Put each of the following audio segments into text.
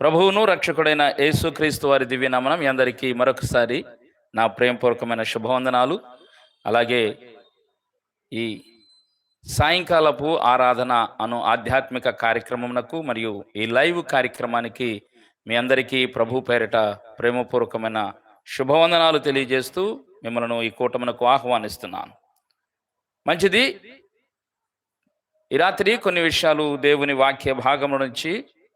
ప్రభువును రక్షకుడైన యేసుక్రీస్తు వారి దివ్యనామనం మీ అందరికీ మరొకసారి నా ప్రేమపూర్వకమైన శుభవందనాలు. అలాగే ఈ సాయంకాలపు ఆరాధన అను ఆధ్యాత్మిక కార్యక్రమమునకు మరియు ఈ లైవ్ కార్యక్రమానికి మీ అందరికీ ప్రభు పేరిట ప్రేమపూర్వకమైన శుభవందనాలు తెలియజేస్తూ మిమ్మల్ని ఈ కూటమునకు ఆహ్వానిస్తున్నాను. మంచిది. ఈ రాత్రి కొన్ని విషయాలు దేవుని వాక్య భాగము నుంచి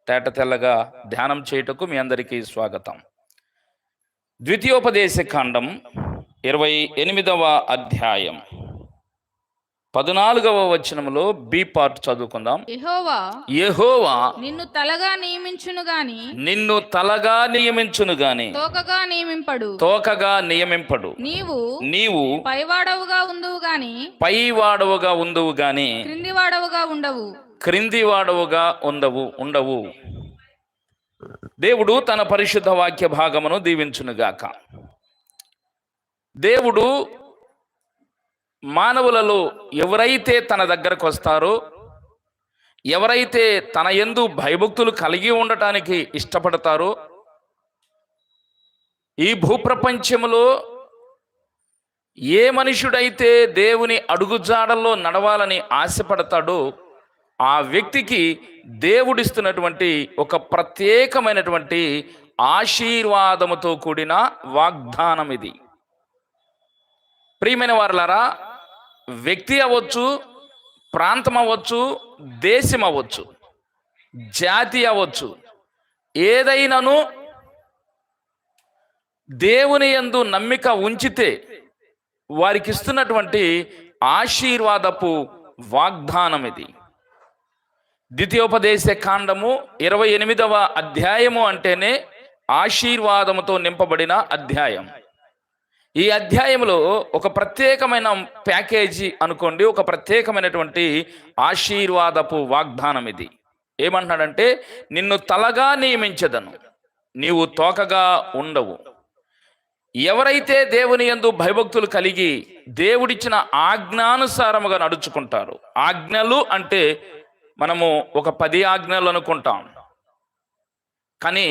తేట తెల్లగా ధ్యానం చేయుటకు మీ అందరికీ స్వాగతం. ద్వితీయోపదేశ కాండం ఇరవై ఎనిమిదవ అధ్యాయం. పద్నాలుగవ వచనములో బి పార్ట్ చదువుకుందాం. యెహోవా యెహోవా నిన్ను తలగా నియమించును గాని నిన్ను తలగా నియమించును గాని తోకగా నియమింపడు. తోకగా నియమింపడు. నీవు నీవు పైవాడవుగా ఉందువు గాని పైవాడవుగా ఉందువు గాని క్రింది వాడవుగా ఉండవు. క్రింది వాడవుగా ఉండవు ఉండవు. దేవుడు తన పరిశుద్ధ వాక్య భాగమును దీవించునుగాక. దేవుడు మానవులలో ఎవరైతే తన దగ్గరకు వస్తారో ఎవరైతే తన ఎందు భయభక్తులు కలిగి ఉండటానికి ఇష్టపడతారో ఈ భూప్రపంచంలో ఏ మనుషుడైతే దేవుని అడుగుజాడల్లో నడవాలని ఆశపడతాడో ఆ వ్యక్తికి దేవుడిస్తున్నటువంటి ఒక ప్రత్యేకమైనటువంటి ఆశీర్వాదముతో కూడిన వాగ్దానం ఇది. ప్రియమైన వారులారా వ్యక్తి అవ్వచ్చు ప్రాంతం అవ్వచ్చు దేశం అవ్వచ్చు జాతి అవ్వచ్చు ఏదైనాను దేవుని యందు నమ్మిక ఉంచితే వారికి ఇస్తున్నటువంటి ఆశీర్వాదపు వాగ్దానం ఇది. ద్వితీయోపదేశ కాండము ఇరవై ఎనిమిదవ అధ్యాయము అంటేనే ఆశీర్వాదముతో నింపబడిన అధ్యాయం. ఈ అధ్యాయంలో ఒక ప్రత్యేకమైన ప్యాకేజీ అనుకోండి ఒక ప్రత్యేకమైనటువంటి ఆశీర్వాదపు వాగ్దానం ఇది. ఏమంటున్నాడంటే నిన్ను తలగా నియమించదను నీవు తోకగా ఉండవు. ఎవరైతే దేవుని యందు భయభక్తులు కలిగి దేవుడిచ్చిన ఆజ్ఞానుసారముగా నడుచుకుంటారు ఆజ్ఞలు అంటే మనము ఒక పది ఆజ్ఞలు అనుకుంటాం. కానీ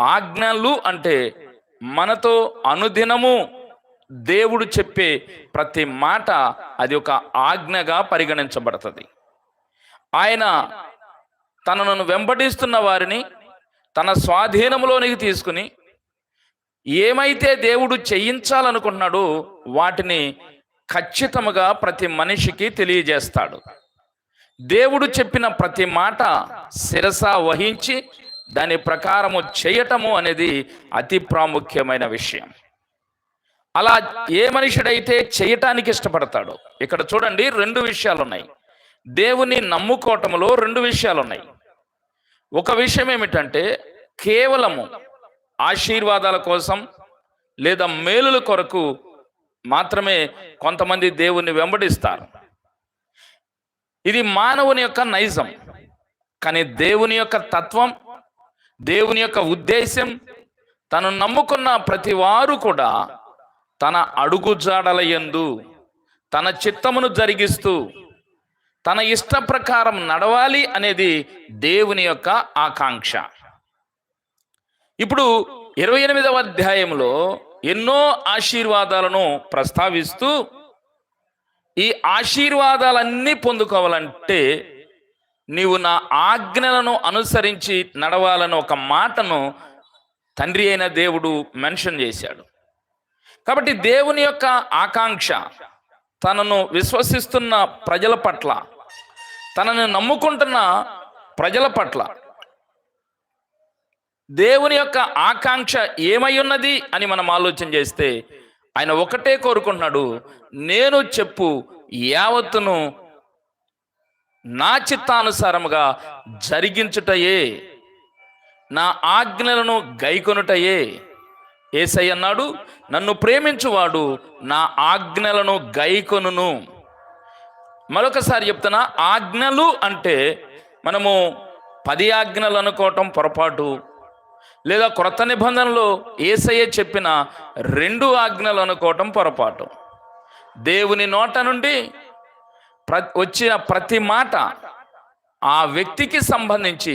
ఆజ్ఞలు అంటే మనతో అనుదినము దేవుడు చెప్పే ప్రతి మాట అది ఒక ఆజ్ఞగా పరిగణించబడుతుంది. ఆయన తనను వెంబడిస్తున్న వారిని తన స్వాధీనంలోనికి తీసుకుని ఏమైతే దేవుడు చేయించాలనుకుంటున్నాడో వాటిని ఖచ్చితముగా ప్రతి మనిషికి తెలియజేస్తాడు. దేవుడు చెప్పిన ప్రతి మాట శిరస వహించి దాని ప్రకారము చేయటము అనేది అతి ప్రాముఖ్యమైన విషయం. అలా ఏ మనుషుడైతే చేయటానికి ఇష్టపడతాడో ఇక్కడ చూడండి రెండు విషయాలు ఉన్నాయి దేవుని నమ్ముకోవటంలో రెండు విషయాలు ఉన్నాయి ఒక విషయం ఏమిటంటే కేవలము ఆశీర్వాదాల కోసం లేదా మేలుల కొరకు మాత్రమే కొంతమంది దేవుణ్ణి వెంబడిస్తారు. ఇది మానవుని యొక్క నైజం. కానీ దేవుని యొక్క తత్వం దేవుని యొక్క ఉద్దేశం తను నమ్ముకున్న ప్రతి వారు కూడా తన అడుగుజాడల యందు తన చిత్తమును జరిగిస్తూ తన ఇష్ట ప్రకారం నడవాలి అనేది దేవుని యొక్క ఆకాంక్ష. ఇప్పుడు ఇరవై ఎనిమిదవ అధ్యాయంలో ఎన్నో ఆశీర్వాదాలను ప్రస్తావిస్తూ ఈ ఆశీర్వాదాలన్నీ పొందుకోవాలంటే నీవు నా ఆజ్ఞలను అనుసరించి నడవాలని ఒక మాటను తండ్రి అయిన దేవుడు మెన్షన్ చేశాడు. కాబట్టి దేవుని యొక్క ఆకాంక్ష తనను విశ్వసిస్తున్న ప్రజల పట్ల తనను నమ్ముకుంటున్న ప్రజల పట్ల దేవుని యొక్క ఆకాంక్ష ఏమై ఉన్నది అని మనం ఆలోచన చేస్తే ఆయన ఒకటే కోరుకుంటున్నాడు నేను చెప్పు యావత్తును నా చిత్తానుసారముగా జరిగించుటయే నా ఆజ్ఞలను గైకొనుటయే. ఏసై అన్నాడు నన్ను ప్రేమించువాడు నా ఆజ్ఞలను గైకొనును. మరొకసారి చెప్తున్నా ఆజ్ఞలు అంటే మనము పది ఆజ్ఞలు అనుకోవటం పొరపాటు లేదా క్రొత్త నిబంధనలో ఏసయ్య చెప్పిన రెండు ఆజ్ఞలు అనుకోవటం పొరపాటు. దేవుని నోట నుండి ప్ర వచ్చిన ప్రతి మాట ఆ వ్యక్తికి సంబంధించి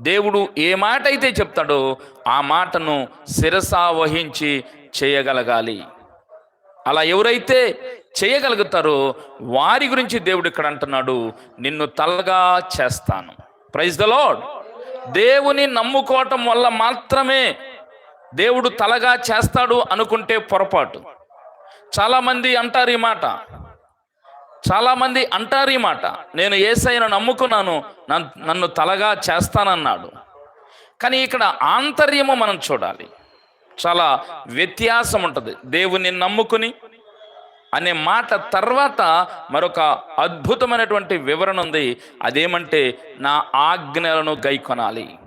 దేవుడు ఏ మాట అయితే చెప్తాడో ఆ మాటను శిరసా వహించి చేయగలగాలి. అలా ఎవరైతే చేయగలుగుతారో వారి గురించి దేవుడు ఇక్కడ అంటున్నాడు నిన్ను తలగా చేస్తాను. ప్రైజ్ ద లాడ్ దేవుని నమ్ముకోవటం వల్ల మాత్రమే దేవుడు తలగా చేస్తాడు అనుకుంటే పొరపాటు. చాలామంది అంటారు ఈ మాట. చాలామంది అంటారు ఈ మాట. నేను ఏసైను నమ్ముకున్నాను నన్- నన్ను తలగా చేస్తానన్నాడు. కానీ ఇక్కడ ఆంతర్యము మనం చూడాలి. చాలా వ్యత్యాసం ఉంటుంది దేవుని నమ్ముకుని అనే మాట తర్వాత మరొక అద్భుతమైనటువంటి వివరణ ఉంది. అదేమంటే నా ఆజ్ఞలను గైకొనాలి.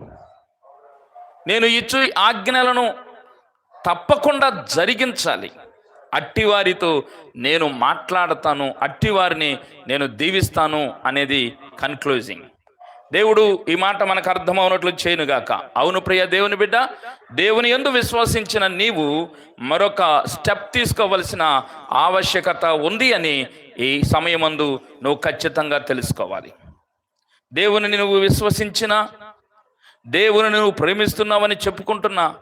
నేను ఇచ్చు ఆజ్ఞలను తప్పకుండా జరిగించాలి. అట్టివారితో నేను మాట్లాడతాను అట్టివారిని నేను దీవిస్తాను అనేది కన్క్లూజింగ్ దేవుడు ఈ మాట మనకు అర్థమవునట్లు చేయనుగాక అవును ప్రియ దేవుని బిడ్డ దేవుని ఎందు విశ్వసించిన నీవు మరొక స్టెప్ తీసుకోవలసిన ఆవశ్యకత ఉంది అని ఈ సమయమందు నువ్వు ఖచ్చితంగా తెలుసుకోవాలి. దేవుని నువ్వు విశ్వసించిన దేవుని నువ్వు ప్రేమిస్తున్నావని చెప్పుకుంటున్నా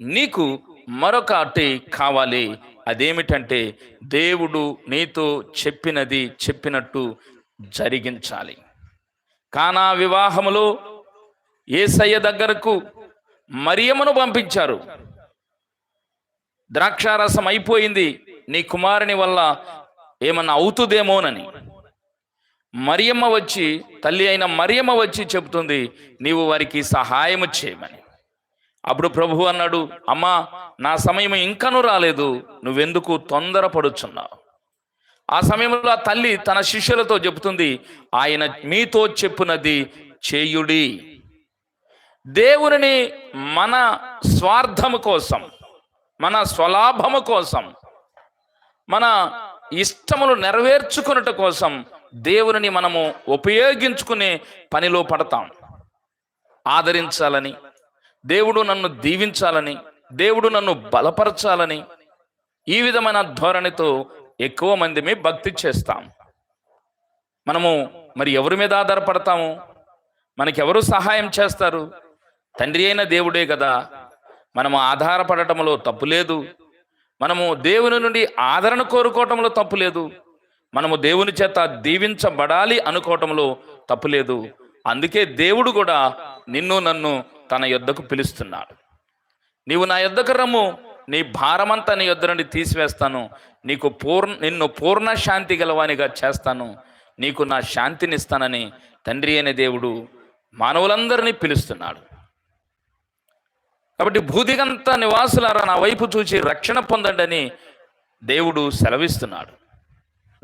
నీకు మరొకటి కావాలి. అదేమిటంటే దేవుడు నీతో చెప్పినది చెప్పినట్టు జరిగించాలి. కానా వివాహములో ఏసయ్య దగ్గరకు మరియమ్మను పంపించారు. ద్రాక్షారసం అయిపోయింది. నీ కుమారుని వల్ల ఏమన్నా అవుతుందేమోనని. మరియమ్మ వచ్చి తల్లి అయిన మరియమ్మ వచ్చి చెబుతుంది నీవు వారికి సహాయము చేయమని. అప్పుడు ప్రభు అన్నాడు అమ్మా నా సమయం ఇంకనూ రాలేదు. నువ్వెందుకు తొందరపడుచున్నావు? ఆ సమయంలో ఆ తల్లి తన శిష్యులతో చెబుతుంది ఆయన మీతో చెప్పునది చేయుడి. దేవుని మన స్వార్థము కోసం మన స్వలాభము కోసం మన ఇష్టములు నెరవేర్చుకున్నట కోసం దేవుని మనము ఉపయోగించుకునే పనిలో పడతాం. ఆదరించాలని దేవుడు నన్ను దీవించాలని దేవుడు నన్ను బలపరచాలని ఈ విధమైన ధోరణితో ఎక్కువ మందిమి భక్తి చేస్తాం. మనము మరి ఎవరి మీద ఆధారపడతాము? మనకెవరు సహాయం చేస్తారు? తండ్రి అయిన దేవుడే కదా. మనము ఆధారపడటంలో తప్పు లేదు. మనము దేవుని నుండి ఆదరణ కోరుకోవటంలో తప్పు లేదు. మనము దేవుని చేత దీవించబడాలి అనుకోవటంలో తప్పు లేదు. అందుకే దేవుడు కూడా నిన్ను నన్ను తన యొద్దకు పిలుస్తున్నాడు. నీవు నా యొద్దకు రమ్ము. నీ భారమంతా నీ యొద్ద నుండి తీసివేస్తాను. నీకు పూర్ణ నిన్ను పూర్ణ శాంతి గలవానిగా చేస్తాను. నీకు నా శాంతిని ఇస్తానని తండ్రి అనే దేవుడు మానవులందరినీ పిలుస్తున్నాడు. కాబట్టి భూదిగంత నివాసులారా నా వైపు చూచి రక్షణ పొందండి దేవుడు సెలవిస్తున్నాడు.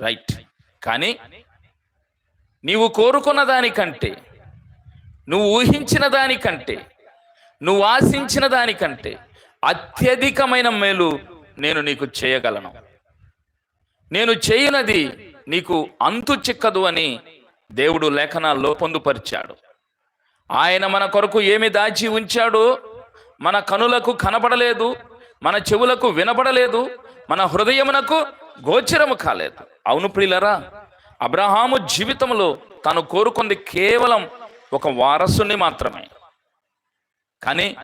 రైట్. కానీ నీవు కోరుకున్న దానికంటే నువ్వు ఊహించిన దానికంటే నువ్వు ఆశించిన దానికంటే అత్యధికమైన మేలు నేను నీకు చేయగలను. నేను చేయనది నీకు అంతు చిక్కదు అని దేవుడు లేఖనాల్లో పొందుపరిచాడు. ఆయన మన కొరకు ఏమి దాచి ఉంచాడో? మన కనులకు కనపడలేదు మన చెవులకు వినపడలేదు మన హృదయమునకు గోచరము కాలేదు. అవును ప్రియులరా అబ్రహాము జీవితంలో తను కోరుకుంది కేవలం ఒక వారసుని మాత్రమే. కానీ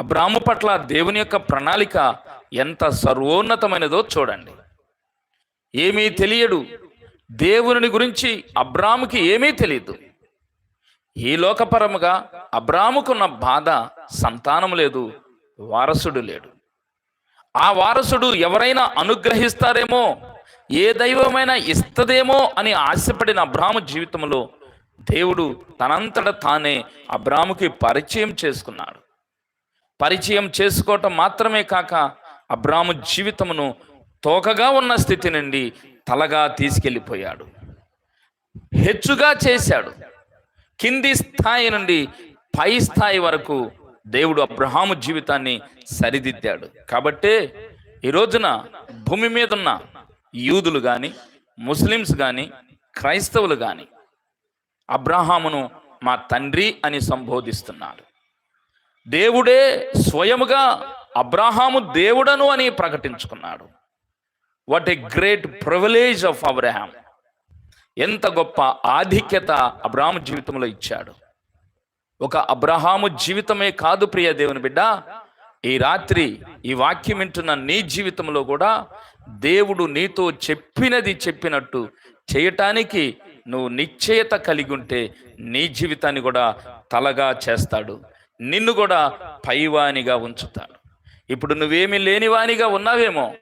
అబ్రాము పట్ల దేవుని యొక్క ప్రణాళిక ఎంత సర్వోన్నతమైనదో చూడండి. ఏమీ తెలియడు. దేవుని గురించి అబ్రాముకి ఏమీ తెలియదు. ఈ లోకపరముగా అబ్రాముకున్న బాధ సంతానం లేదు వారసుడు లేడు. ఆ వారసుడు ఎవరైనా అనుగ్రహిస్తారేమో ఏ దైవమైనా ఇస్తదేమో అని ఆశపడిన అబ్రాము జీవితంలో దేవుడు తనంతట తానే అబ్రాముకి పరిచయం చేసుకున్నాడు. పరిచయం చేసుకోవటం మాత్రమే కాక అబ్రాము జీవితమును తోకగా ఉన్న స్థితి నుండి తలగా తీసుకెళ్ళిపోయాడు. హెచ్చుగా చేశాడు. కింది స్థాయి నుండి పై స్థాయి వరకు దేవుడు అబ్రహాము జీవితాన్ని సరిదిద్దాడు. కాబట్టే ఈ రోజున భూమి మీద ఉన్న యూదులు కానీ ముస్లిమ్స్ కానీ క్రైస్తవులు కానీ అబ్రహామును మా తండ్రి అని సంబోధిస్తున్నారు. దేవుడే స్వయముగా అబ్రహాము దేవుడను అని ప్రకటించుకున్నాడు. What a great privilege of Abraham ఎంత గొప్ప ఆధిక్యత అబ్రాహాము జీవితంలో ఇచ్చాడు. ఒక అబ్రహాము జీవితమే కాదు ప్రియ దేవుని బిడ్డ. ఈ రాత్రి ఈ వాక్యం వింటున్న నీ జీవితంలో కూడా దేవుడు నీతో చెప్పినది చెప్పినట్టు చేయటానికి నువ్వు నిశ్చయత కలిగి ఉంటే నీ జీవితాన్ని కూడా తలగా చేస్తాడు. నిన్ను కూడా పైవానిగా ఉంచుతాను. ఇప్పుడు నువ్వేమీ లేనివానిగా ఉన్నావేమో?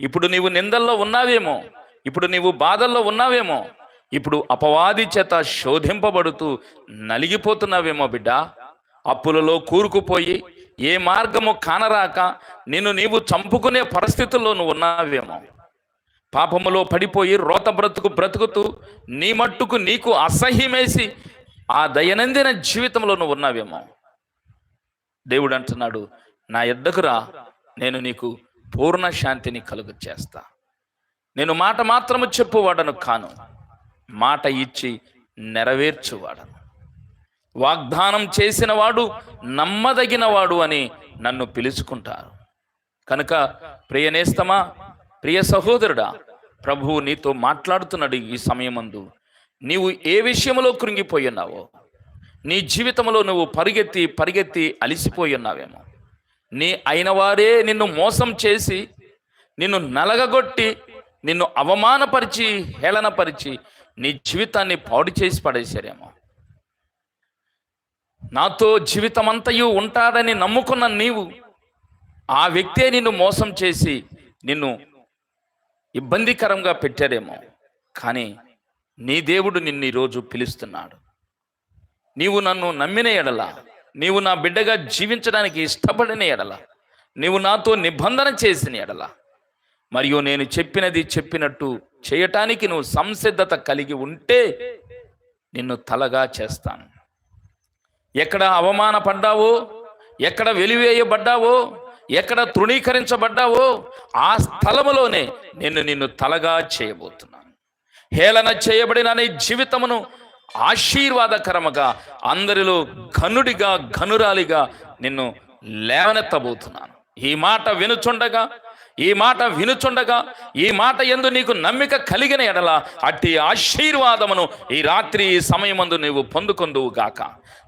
ఇప్పుడు నీవు నిందల్లో ఉన్నావేమో? ఇప్పుడు నీవు బాధల్లో ఉన్నావేమో? ఇప్పుడు అపవాది చేత శోధింపబడుతూ నలిగిపోతున్నావేమో బిడ్డ? అప్పులలో కూరుకుపోయి ఏ మార్గము కానరాక నిన్ను నీవు చంపుకునే పరిస్థితుల్లో నువ్వు ఉన్నావేమో? పాపములో పడిపోయి రోత బ్రతుకు బ్రతుకుతూ నీ మట్టుకు నీకు అసహ్యమేసి ఆ దైనందిన జీవితంలో నువ్వు ఉన్నావేమో? దేవుడు అంటున్నాడు నా ఎద్దకు రా నేను నీకు పూర్ణ శాంతిని కలుగు చేస్తా నేను మాట మాత్రము చెప్పువాడను కాను మాట ఇచ్చి నెరవేర్చువాడను. వాగ్దానం చేసినవాడు నమ్మదగినవాడు నమ్మదగిన వాడు అని నన్ను పిలుచుకుంటారు. కనుక ప్రియనేస్తమా ప్రియ సహోదరుడా ప్రభువు నీతో మాట్లాడుతున్నాడు ఈ సమయమందు. నీవు ఏ విషయంలో కృంగిపోయినావో నీ జీవితంలో నువ్వు పరిగెత్తి పరిగెత్తి అలిసిపోయి ఉన్నావేమో. నీ అయినవారే నిన్ను మోసం చేసి నిన్ను నలగగొట్టి నిన్ను అవమానపరిచి హేళనపరిచి నీ జీవితాన్ని పాడు చేసి పడేశారేమో. నాతో జీవితమంతయు ఉంటాడని నమ్ముకున్న నీవు ఆ వ్యక్తే నిన్ను మోసం చేసి నిన్ను ఇబ్బందికరంగా పెట్టారేమో. కానీ నీ దేవుడు నిన్ను ఈరోజు పిలుస్తున్నాడు. నీవు నన్ను నమ్మిన ఎడల నీవు నా బిడ్డగా జీవించడానికి ఇష్టపడిన ఎడల నీవు నాతో నిబంధన చేసిన ఎడల. మరియు నేను చెప్పినది చెప్పినట్టు చేయటానికి నువ్వు సంసిద్ధత కలిగి ఉంటే నిన్ను తలగా చేస్తాను. ఎక్కడ అవమానపడ్డావో ఎక్కడ వెలివేయబడ్డావో ఎక్కడ తృణీకరించబడ్డావో ఆ స్థలములోనే నేను నిన్ను తలగా చేయబోతున్నాను. హేళన చేయబడిన నీ జీవితమును ఆశీర్వాదకరముగా అందరిలో ఘనుడిగా ఘనురాలిగా నిన్ను లేవనెత్తబోతున్నాను. ఈ మాట వినుచుండగా ఈ మాట వినుచుండగా ఈ మాట ఎందు నీకు నమ్మిక కలిగిన ఎడల అట్టి ఆశీర్వాదమును ఈ రాత్రి ఈ సమయమందు నీవు పొందుకొందువు గాక.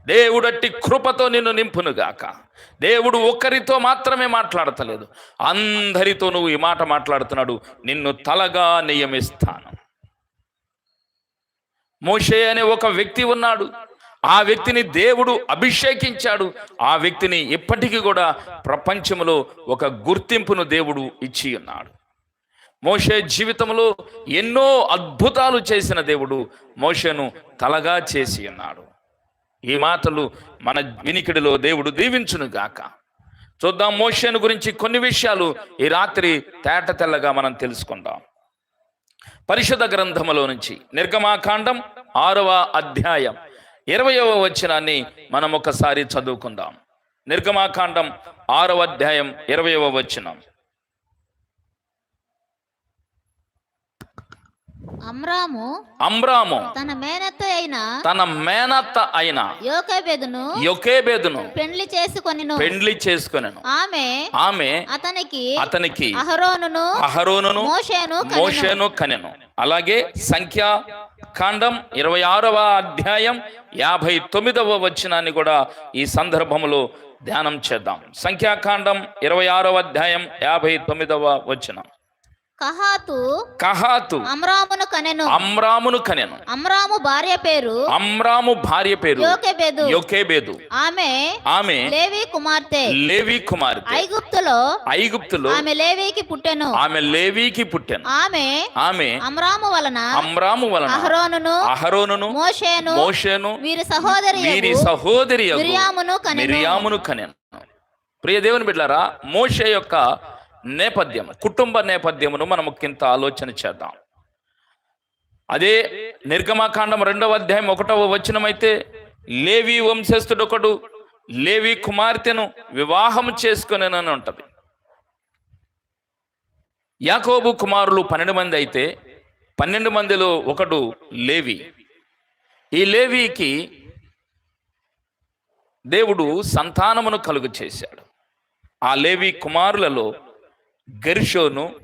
దేవుడట్టి కృపతో నిన్ను నింపును గాక. దేవుడు ఒక్కరితో మాత్రమే మాట్లాడతలేదు. అందరితో నువ్వు ఈ మాట మాట్లాడుతున్నాడు. నిన్ను తలగా నియమిస్తాను. మోషే అనే ఒక వ్యక్తి ఉన్నాడు. ఆ వ్యక్తిని దేవుడు అభిషేకించాడు. ఆ వ్యక్తిని ఇప్పటికీ కూడా ప్రపంచంలో ఒక గుర్తింపును దేవుడు ఇచ్చి ఉన్నాడు. మోషే జీవితంలో ఎన్నో అద్భుతాలు చేసిన దేవుడు మోషేను తలగా చేసి ఉన్నాడు. ఈ మాటలు మన వినికిడిలో దేవుడు దీవించును గాక. చూద్దాం మోషేను గురించి కొన్ని విషయాలు ఈ రాత్రి తేట తెల్లగా మనం తెలుసుకుందాం. పరిషద గ్రంథములో నుంచి. నిర్గమాకాండం ఆరవ అధ్యాయం. ఇరవయవ వచనాన్ని మనం ఒకసారి చదువుకుందాం. నిర్గమాకాండం ఆరవ అధ్యాయం ఇరవయవ వచనం. అమ్రాము అమ్రాము తన మేనత్త అయిన తన మేనత్త అయిన యోకేబెదును యొకేబేదును పెండ్లి చేసుకొనిను. పెండ్లి చేసుకొనెను. ఆమె ఆమె అతనికి అతనికి అహరోనును అహరోనును మోషేను కనెను. మోషేను కనెను. అలాగే సంఖ్యా కాండం ఇరవై ఆరవ అధ్యాయం యాభై తొమ్మిదవ వచనాన్ని కూడా ఈ సందర్భంలో ధ్యానం చేద్దాం. సంఖ్యాకాండం ఇరవై ఆరవ అధ్యాయం యాభై తొమ్మిదవ వచనం. కహాతు కహాతు అమ్రామును కనెను. అమ్రామును కనెను. అమ్రాము భార్య పేరు అమ్రాము భార్య పేరు యోకెబెదు. యొకేబేదు. ఆమె ఆమె లేవి కుమార్తె. లేవి కుమార్తె. ఐగుప్తులో ఐగుప్తులో ఆమె లేవికి పుట్టెను. ఆమె లేవీకి పుట్టెను. ఆమె ఆమె అమ్రాము వలన అమ్రాము వలన అహరోనును అహరోనును మోషేను మోషేను వీరి సహోదరి వీరి సహోదరి మిరియామును కనెను. మిరియామును కనెను. ప్రియ దేవుని బిడ్డారా మోషే యొక్క నేపథ్యం కుటుంబ నేపథ్యమును మనము కింత ఆలోచన చేద్దాం. అదే నిర్గమాకాండం రెండవ అధ్యాయం ఒకటవ వచనమైతే లేవి వంశస్థుడు ఒకడు లేవి కుమార్తెను వివాహం చేసుకునేనని ఉంటది. యాకోబు కుమారులు పన్నెండు మంది అయితే పన్నెండు మందిలో ఒకడు లేవి. ఈ లేవికి దేవుడు సంతానమును కలుగు చేశాడు ఆ లేవి కుమారులలో గెర్షోను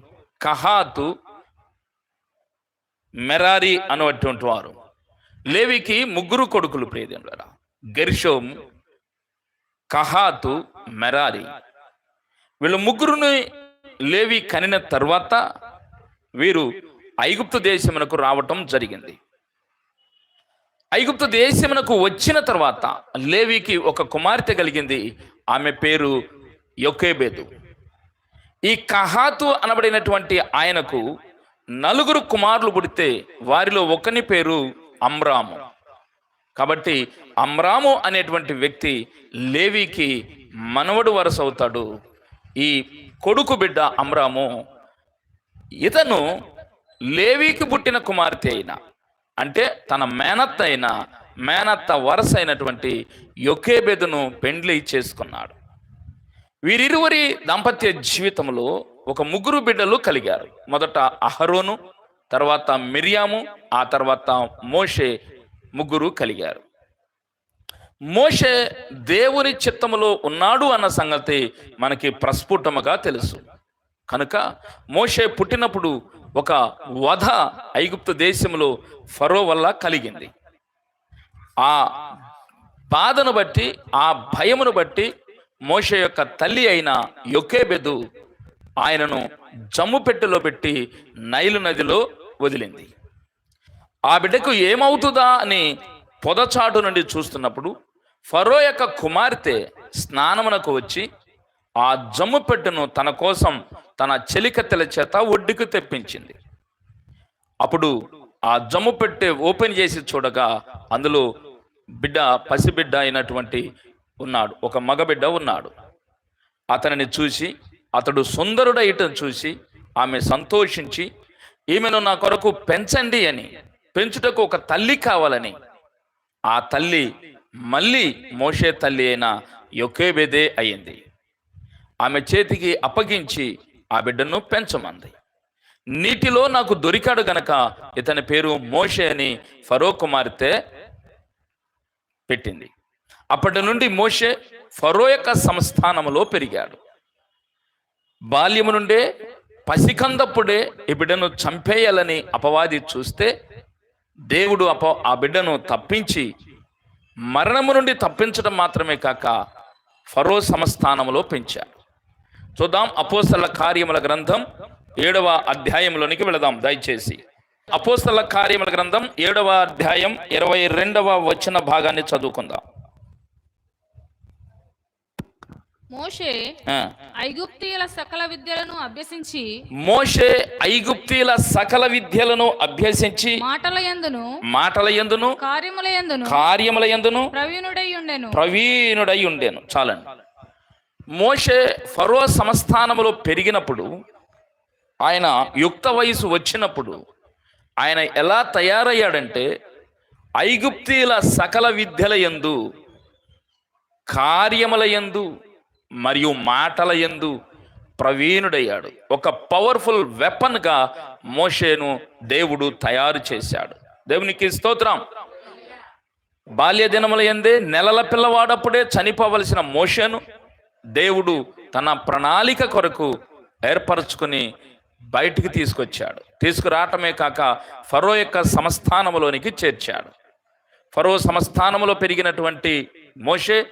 కహాతు మెరారి అనేటువంటి వారు. లేవికి ముగ్గురు కొడుకులు ప్రియదేవులరా. గెర్షోము కహాతు మెరారి. వీళ్ళ ముగ్గురుని లేవి కనిన తర్వాత వీరు ఐగుప్తు దేశమునకు రావటం జరిగింది. ఐగుప్తు దేశమునకు వచ్చిన తర్వాత లేవికి ఒక కుమార్తె కలిగింది. ఆమె పేరు యొకేబేదు. ఈ కహాతు అనబడినటువంటి ఆయనకు నలుగురు కుమారులు పుడితే వారిలో ఒకని పేరు అమ్రాము. కాబట్టి అమ్రాము అనేటువంటి వ్యక్తి లేవికి మనవడు వరుస అవుతాడు ఈ కొడుకు బిడ్డ అమ్రాము ఇతను లేవికి పుట్టిన కుమార్తె అయిన అంటే తన మేనత్త అయిన మేనత్త వరస అయినటువంటి యొకేబెదును పెండ్లి చేసుకున్నాడు. వీరిరువరి దాంపత్య జీవితంలో ఒక ముగ్గురు బిడ్డలు కలిగారు. మొదట అహరోను తర్వాత మిరియాము ఆ తర్వాత మోషే ముగ్గురు కలిగారు. మోషే దేవుని చిత్తములో ఉన్నాడు అన్న సంగతి మనకి ప్రస్ఫుటముగా తెలుసు. కనుక మోషే పుట్టినప్పుడు ఒక వధ ఐగుప్తు దేశంలో ఫరో వల్ల కలిగింది. ఆ బాధను బట్టి ఆ భయమును బట్టి మోష యొక్క తల్లి అయిన యొకేబెదు ఆయనను జమ్ము పెట్టెలో పెట్టి నైలు నదిలో వదిలింది. ఆ బిడ్డకు ఏమవుతుందా అని పొదచాటు నుండి చూస్తున్నప్పుడు ఫరో యొక్క కుమార్తె స్నానమునకు వచ్చి ఆ జమ్ము పెట్టెను తన కోసం తన చెలికత్తెల చేత ఒడ్డుకు తెప్పించింది. అప్పుడు ఆ జమ్ము పెట్టె ఓపెన్ చేసి చూడగా అందులో బిడ్డ పసిబిడ్డ అయినటువంటి ఉన్నాడు. ఒక మగబిడ్డ ఉన్నాడు. అతనిని చూసి అతడు సుందరుడయ్యటం చూసి ఆమె సంతోషించి ఈమెను నా కొరకు పెంచండి అని పెంచుటకు ఒక తల్లి కావాలని. ఆ తల్లి మళ్ళీ మోషే తల్లి అయిన యొకేబెదే అయింది. ఆమె చేతికి అప్పగించి ఆ బిడ్డను పెంచమంది. నీటిలో నాకు దొరికాడు గనక ఇతని పేరు మోషే అని ఫరో కుమార్తె పెట్టింది. అప్పటి నుండి మోషే ఫరో యొక్క సంస్థానములో పెరిగాడు. బాల్యము నుండే పసికందప్పుడే ఈ బిడ్డను చంపేయాలని అపవాది చూస్తే దేవుడు అప ఆ బిడ్డను తప్పించి మరణము నుండి తప్పించడం మాత్రమే కాక ఫరో సంస్థానములో పెంచాడు. చూద్దాం అపోసల కార్యముల గ్రంథం ఏడవ అధ్యాయంలోనికి వెళదాం దయచేసి. అపోస్తల కార్యముల గ్రంథం ఏడవ అధ్యాయం ఇరవై రెండవ వచ్చిన భాగాన్ని చదువుకుందాం. మోషే ఆ. ఐగుప్తీయుల సకల విద్యలను అభ్యసించి మోషే ఐగుప్తీల సకల విద్యలను అభ్యసించి మాటల యందును మాటల ఎందును కార్యముల యందును కార్యముల ఎందును ప్రవీణుడై ఉండెను. ప్రవీణుడై ఉండేను. చాలండి. మోషే ఫరో సంస్థానములో పెరిగినప్పుడు ఆయన యుక్త వయసు వచ్చినప్పుడు ఆయన ఎలా తయారయ్యాడంటే ఐగుప్తీల సకల విద్యల యందు కార్యముల యందు మరియు మాటల యందు ప్రవీణుడయ్యాడు. ఒక పవర్ఫుల్ వెపన్గా మోషేను దేవుడు తయారు చేశాడు. దేవునికి స్తోత్రం. బాల్య దినముల ఎందే నెలల పిల్లవాడప్పుడే చనిపోవలసిన మోషను దేవుడు తన ప్రణాళిక కొరకు ఏర్పరచుకుని బయటికి తీసుకొచ్చాడు. తీసుకురావటమే కాక ఫరో యొక్క సంస్థానములోనికి చేర్చాడు. ఫరో సంస్థానములో పెరిగినటువంటి మోషే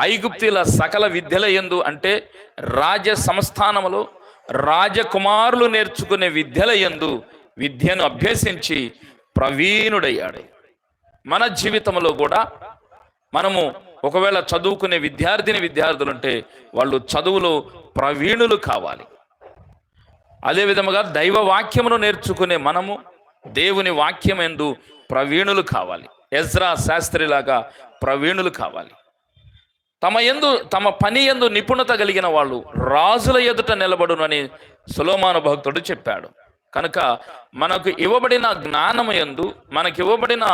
ఐగుప్తుల సకల విద్యల ఎందు అంటే రాజ సంస్థానములో రాజకుమారులు నేర్చుకునే విద్యల ఎందు విద్యను అభ్యసించి ప్రవీణుడయ్యాడు. మన జీవితంలో కూడా మనము ఒకవేళ చదువుకునే విద్యార్థిని విద్యార్థులు ఉంటే వాళ్ళు చదువులో ప్రవీణులు కావాలి. అదే విధముగా దైవ వాక్యమును నేర్చుకునే మనము దేవుని వాక్యం ఎందు ప్రవీణులు కావాలి. ఎజ్రా శాస్త్రిలాగా ప్రవీణులు కావాలి. తమ ఎందు తమ పని ఎందు నిపుణత కలిగిన వాళ్ళు రాజుల ఎదుట నిలబడునని సులోమాను భక్తుడు చెప్పాడు. కనుక మనకు ఇవ్వబడిన జ్ఞానము ఎందు మనకి ఇవ్వబడిన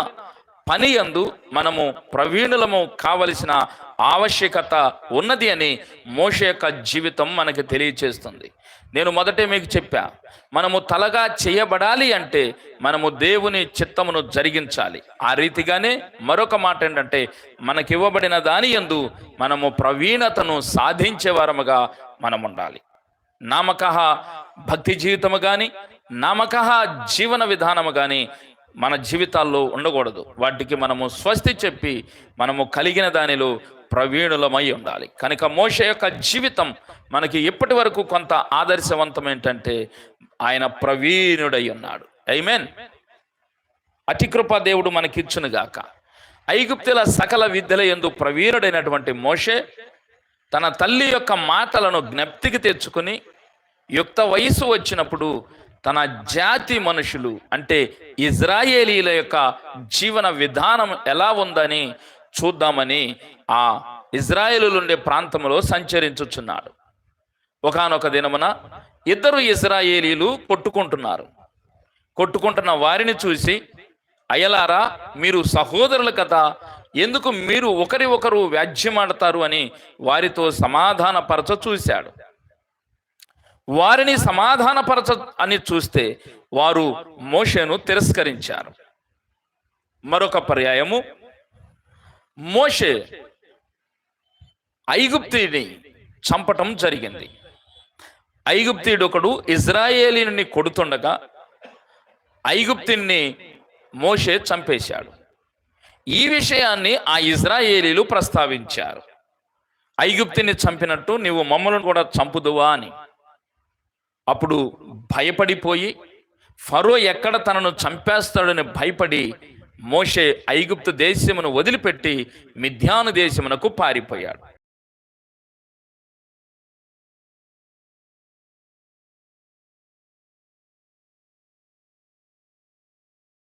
పని యందు మనము ప్రవీణులము కావలసిన ఆవశ్యకత ఉన్నది అని మోష యొక్క జీవితం మనకు తెలియచేస్తుంది. నేను మొదటే మీకు చెప్పా మనము తలగా చేయబడాలి అంటే మనము దేవుని చిత్తమును జరిగించాలి. ఆ రీతిగానే మరొక మాట ఏంటంటే మనకి ఇవ్వబడిన దాని యందు మనము ప్రవీణతను సాధించే వారముగా మనం ఉండాలి నామక భక్తి జీవితము కానీ నామక జీవన విధానము కానీ మన జీవితాల్లో ఉండకూడదు. వాటికి మనము స్వస్తి చెప్పి మనము కలిగిన దానిలో ప్రవీణులమై ఉండాలి. కనుక మోష యొక్క జీవితం మనకి ఇప్పటి వరకు కొంత ఆదర్శవంతం ఏంటంటే ఆయన ప్రవీణుడై ఉన్నాడు. ఐమెన్ అతికృప దేవుడు మనకిచ్చును గాక ఐగుప్తుల సకల విద్యల ఎందు ప్రవీణుడైనటువంటి మోషే తన తల్లి యొక్క మాటలను జ్ఞప్తికి తెచ్చుకుని యుక్త వయసు వచ్చినప్పుడు తన జాతి మనుషులు అంటే ఇజ్రాయేలీల యొక్క జీవన విధానం ఎలా ఉందని చూద్దామని ఆ ఇజ్రాయేలులుండే ప్రాంతంలో సంచరించుచున్నాడు. ఒకానొక దినమున ఇద్దరు ఇజ్రాయేలీలు కొట్టుకుంటున్నారు. కొట్టుకుంటున్న వారిని చూసి అయలారా మీరు సహోదరుల కదా ఎందుకు మీరు ఒకరి ఒకరు వ్యాజ్యమాడతారు? అని వారితో సమాధానపరచ చూశాడు. వారిని సమాధానపరచ అని చూస్తే వారు మోషేను తిరస్కరించారు. మరొక పర్యాయము మోషే ఐగుప్తిని చంపటం జరిగింది. ఐగుప్తీయుడు ఒకడు ఇజ్రాయేలీని కొడుతుండగా ఐగుప్తిని మోషే చంపేశాడు. ఈ విషయాన్ని ఆ ఇజ్రాయేలీలు ప్రస్తావించారు. ఐగుప్తిని చంపినట్టు నీవు మమ్మల్ని కూడా చంపుదువా అని. అప్పుడు భయపడిపోయి ఫరో ఎక్కడ తనను చంపేస్తాడని భయపడి మోషే ఐగుప్తు దేశమును వదిలిపెట్టి మిథ్యాను దేశమునకు పారిపోయాడు.